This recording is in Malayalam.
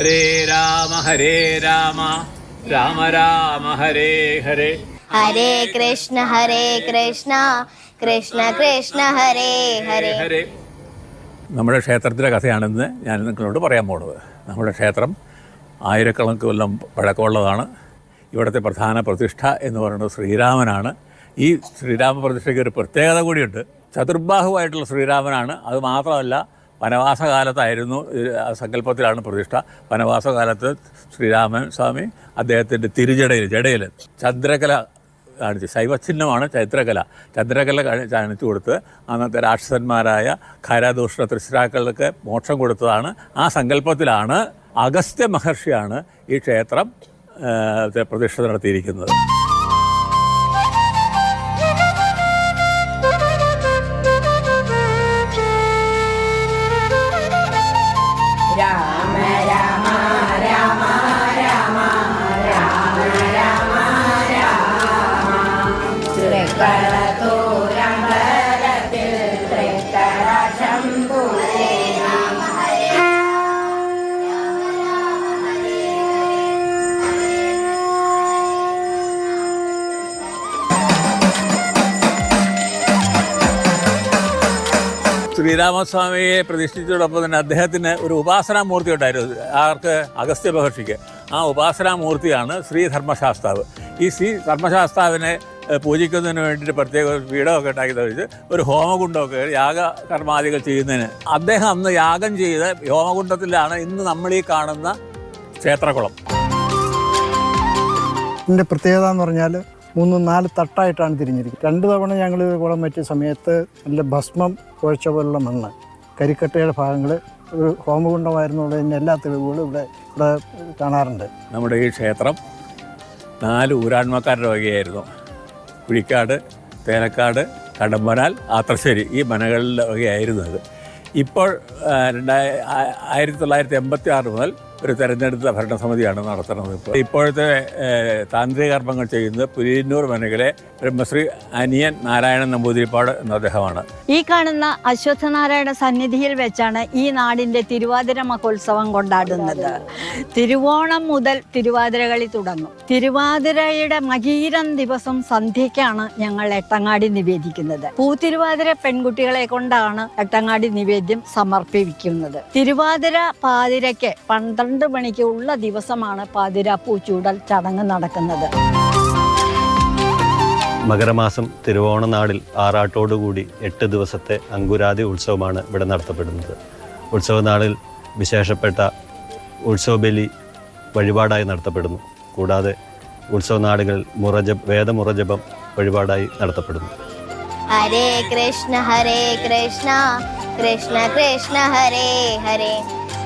ഹരേ രാമ ഹരേ രാമ. രാമ രാമ ഹരേ ഹരേ. ഹരേ കൃഷ്ണ ഹരേ കൃഷ്ണ. കൃഷ്ണ കൃഷ്ണ ഹരേ ഹരേ. ഹരേ നമ്മുടെ ക്ഷേത്രത്തിലെ കഥയാണെന്ന് ഞാൻ നിങ്ങളോട് പറയാൻ പോണത്. നമ്മുടെ ക്ഷേത്രം ആയിരക്കണക്ക് കൊല്ലം പഴക്കമുള്ളതാണ്. ഇവിടുത്തെ പ്രധാന പ്രതിഷ്ഠ എന്ന് പറയുന്നത് ശ്രീരാമനാണ്. ഈ ശ്രീരാമ പ്രതിഷ്ഠയ്ക്ക് ഒരു പ്രത്യേകത കൂടിയുണ്ട്. ചതുർബാഹുവായിട്ടുള്ള ശ്രീരാമനാണ്. അത് മാത്രമല്ല വനവാസകാലത്തായിരുന്നു സങ്കല്പത്തിലാണ് പ്രതിഷ്ഠ. വനവാസകാലത്ത് ശ്രീരാമൻ സ്വാമി അദ്ദേഹത്തിന്റെ തിരുജടയിൽ ജടയിൽ ചന്ദ്രകല കാണിച്ച് ശൈവചിഹ്നമാണ് ചൈത്രകല. ചന്ദ്രകല കാണിച്ചു കൊടുത്ത് അന്നത്തെ രാക്ഷസന്മാരായ ഖരാദൂഷണ തൃശ്രാക്കൾക്ക് മോക്ഷം കൊടുത്തതാണ്. ആ സങ്കല്പത്തിലാണ് അഗസ്ത്യ മഹർഷിയാണ് ഈ ക്ഷേത്രം പ്രതിഷ്ഠ നടത്തിയിരിക്കുന്നത്. ശ്രീരാമസ്വാമിയെ പ്രതിഷ്ഠിച്ചതോടൊപ്പം തന്നെ അദ്ദേഹത്തിന് ഒരു ഉപാസനാമൂർത്തി ഉണ്ടായിരുന്നു ആർക്ക്? അഗസ്ത്യ മഹർഷിക്ക്. ആ ഉപാസനാമൂർത്തിയാണ് ശ്രീ ധർമ്മശാസ്താവ് ഈ ശ്രീ ധർമ്മശാസ്താവിനെ പൂജിക്കുന്നതിന് വേണ്ടിയിട്ട് പ്രത്യേക ഒരു പീഠമൊക്കെ ഉണ്ടാക്കി തളിച്ച് ഒരു ഹോമകുണ്ടമൊക്കെ യാഗ കർമാദികൾ ചെയ്യുന്നതിന്. അദ്ദേഹം അന്ന് യാഗം ചെയ്ത ഹോമകുണ്ടത്തിലാണ് ഇന്ന് നമ്മൾ ഈ കാണുന്ന ക്ഷേത്രകുളം. ഇതിന്റെ പ്രത്യേകത എന്ന് പറഞ്ഞാൽ മൂന്ന് നാല് തട്ടായിട്ടാണ് തിരിഞ്ഞിരിക്കുന്നത്. രണ്ട് തവണ ഞങ്ങൾ കുളം പറ്റിയ സമയത്ത് നല്ല ഭസ്മം കുഴച്ച പോലുള്ള മണ്ണ്. കരിക്കട്ടയുടെ ഭാഗങ്ങൾ ഒരു ഹോമകുണ്ടമായിരുന്നുള്ളതിന്റെ എല്ലാ തെളിവുകളും ഇവിടെ ഇവിടെ കാണാറുണ്ട്. നമ്മുടെ ഈ ക്ഷേത്രം നാല് ഊരാൺമക്കാരുടെ വകയായിരുന്നു. കുഴിക്കാട് തേനക്കാട് കടമ്പനാൽ ആത്രശ്ശേരി ഈ മനകളിലൊക്കെ ആയിരുന്നു അത്. ഇപ്പോൾ രണ്ടായ ആയിരത്തി തൊള്ളായിരത്തി എൺപത്തി ആറ് മുതൽ ഒരു തെരഞ്ഞെടുത്ത ഭരണസമിതിയാണ് നടത്തുന്നത് ഇപ്പോൾ. ഇപ്പോഴത്തെ താന്ത്രികർമ്മങ്ങൾ താന്ത്രിക കർമ്മങ്ങൾ ചെയ്യുന്നത് പുലിയന്നൂർ മനകിലെ ബ്രഹ്മശ്രീ അനിയൻ നാരായണൻ നമ്പൂതിരിപ്പാട് എന്ന അദ്ദേഹമാണ്. ഈ കാണുന്ന അശ്വത്ഥനാരായണ സന്നിധിയിൽ വെച്ചാണ് ഈ നാടിന്റെ തിരുവാതിര മഹോത്സവം കൊണ്ടാടുന്നത്. തിരുവോണം മുതൽ തിരുവാതിര കളി തുടങ്ങും. തിരുവാതിരയുടെ മകീരം ദിവസം സന്ധ്യയ്ക്കാണ് ഞങ്ങൾ എട്ടങ്ങാടി നിവേദിക്കുന്നത്. പൂത്തിരുവാതിര പെൺകുട്ടികളെ കൊണ്ടാണ് എട്ടങ്ങാടി നിവേദ്യം സമർപ്പിക്കുന്നത്. തിരുവാതിര പാതിരയ്ക്ക് പന്ത്രണ്ട് മണിക്ക് ഉള്ള ദിവസമാണ് പാതിര പൂച്ചൂടൽ ചടങ്ങ് നടക്കുന്നത്. മകരമാസം തിരുവോണനാടിൽ ആറാട്ടോടുകൂടി എട്ട് ദിവസത്തെ അങ്കുരാതി ഉത്സവമാണ് ഇവിടെ നടത്തപ്പെടുന്നത്. ഉത്സവനാളിൽ വിശേഷപ്പെട്ട ഉത്സവബലി വഴിപാടായി നടത്തപ്പെടുന്നു. കൂടാതെ ഉത്സവനാളുകളിൽ മുറജ വേദമുറജപം വഴിപാടായി നടത്തപ്പെടുന്നു. ഹരേ കൃഷ്ണ ഹരേ കൃഷ്ണ. കൃഷ്ണ കൃഷ്ണ ഹരേ ഹരേ.